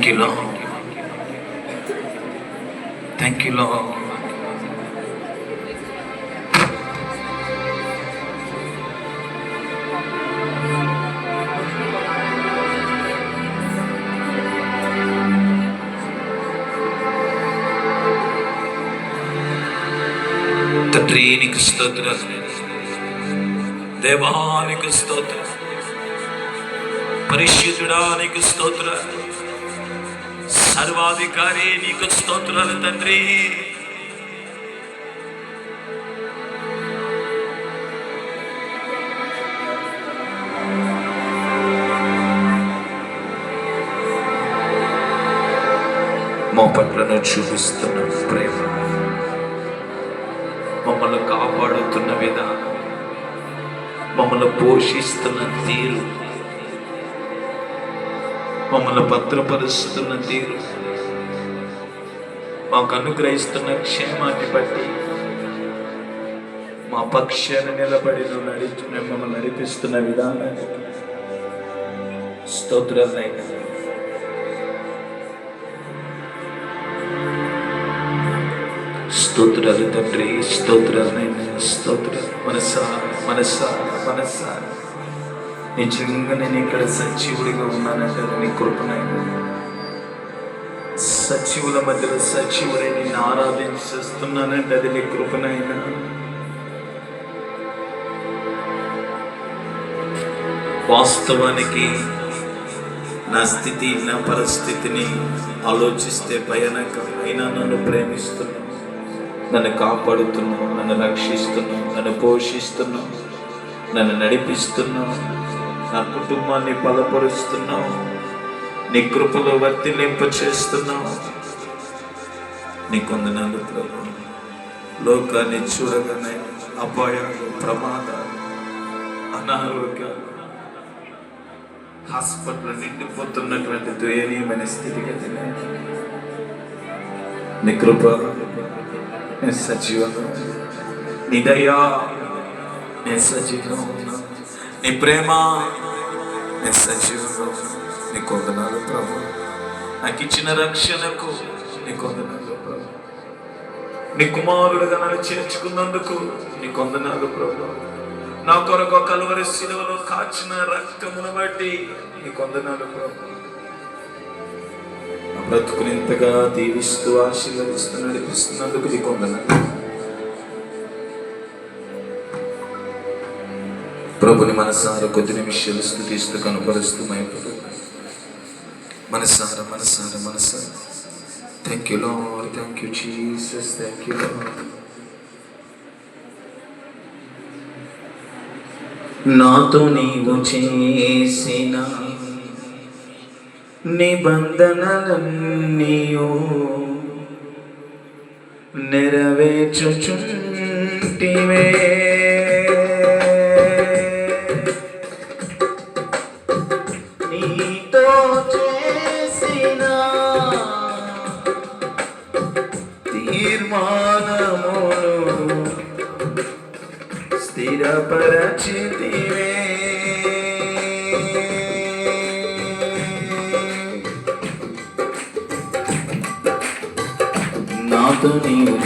Thank you, Lord. Thank you, Lord. തത്രീനിക്ക് സ്തോത്രം ദേവാനിക്ക് സ്തോത്രം പരിശുദ്ധുടാനിക്ക് സ്തോത്രം సర్వాధికారి నీకు స్తోత్రాలు తండ్రి. మా పట్లను చూపిస్తున్న ప్రేమ మమ్మల్ని కాపాడుతున్న విధానం మమ్మల్ని పోషిస్తున్న తీరు మమ్మల్ని భద్రపరుస్తున్న తీరు. మాకు అనుగ్రహిస్తున్న క్షేమాన్ని బట్టి మా పక్షాన్ని నిలబడి నువ్వు నడిచి మమ్మల్ని నడిపిస్తున్న విధానాన్ని స్తోత్రాలైనా స్తోత్రాలు తండ్రి స్తోత్రాలైనా స్తోత్రాలు. మనసా మనసా మనసా నిజంగా నేను ఇక్కడ సజీవుడిగా ఉన్నానంటే అది నీ కృపనైనా సజీవుల మధ్యలో సజీవుడై నేను ఆరాధించేస్తున్నానంటే అది నీ కృపనైనా వాస్తవానికి నా స్థితి నా పరిస్థితిని ఆలోచిస్తే భయానకం. అయినా నన్ను ప్రేమిస్తున్నావు. నన్ను కాపాడుతున్నావు. నన్ను రక్షిస్తున్నావు. నన్ను పోషిస్తున్నావు. నన్ను నడిపిస్తున్నావు. నా కుటుంబాన్ని బలపరుస్తున్నావు. నీ కృపలో వర్తిలింప చేస్తున్నావు. నీ కొందనాలు ప్రభు లోకాన్ని చూడగానే అపాయాలు ప్రమాదాలు అనారోగ్యాలు హాస్పిటల్ నిండిపోతున్నటువంటి దయనీయమైన స్థితిగతిని నీ కృప నీ సజీవంగా నీ దయా నీ నీ ప్రేమ నీ సజీవంగా నీ కొందనాలు ప్రభు. నాకు ఇచ్చిన రక్షణకు నీ కొందనాలు ప్రభు. నీ కుమారుడుగా నన్ను చేర్చుకున్నందుకు నీ కొందనాలు ప్రభు. నా కొరకు కలువరి శిలువలో కాచిన రక్తమును బట్టి నీ కొందనాలు ప్రభు. బ్రతుకుని ఇంతగా దీవిస్తూ ఆశీర్వదిస్తూ నడిపిస్తున్నందుకు నీ కొందనాలు ప్రభుని మనసార కొద్ది నిమిషాలు స్థుతిస్తూ కనపరుస్తూ మైపడు మనసార మనసార మనసార thank you lord thank you Jesus thank you నాతో నీవు చేసిన నిబంధనలన్నీయు నెరవేర్చుచుంటివే. స్థిరపరచితివే. నాతో నీవు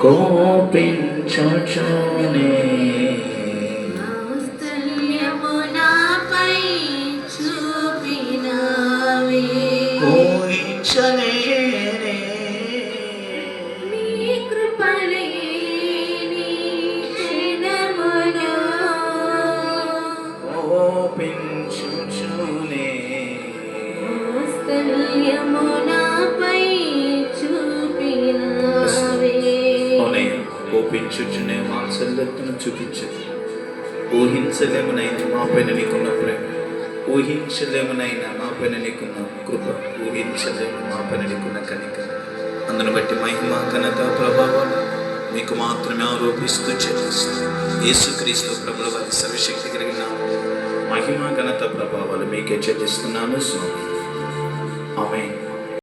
Go up in church. ప్రేమించుచునే వాత్సల్యతను చూపించదు ఊహించలేమునైనా మా పైన నీకున్న ప్రేమ. ఊహించలేమునైనా మా పైన నీకున్న కృప. ఊహించలేము మా పైన నీకున్న కనిక. అందును బట్టి మహిమ ఘనత ప్రభావాలు మీకు మాత్రమే ఆరోపిస్తూ చెల్లిస్తూ యేసుక్రీస్తు ప్రభుల వారి సర్వశక్తి కలిగిన మహిమ ఘనత ప్రభావాలు మీకే చెల్లిస్తున్నాను స్వామి. ఆమె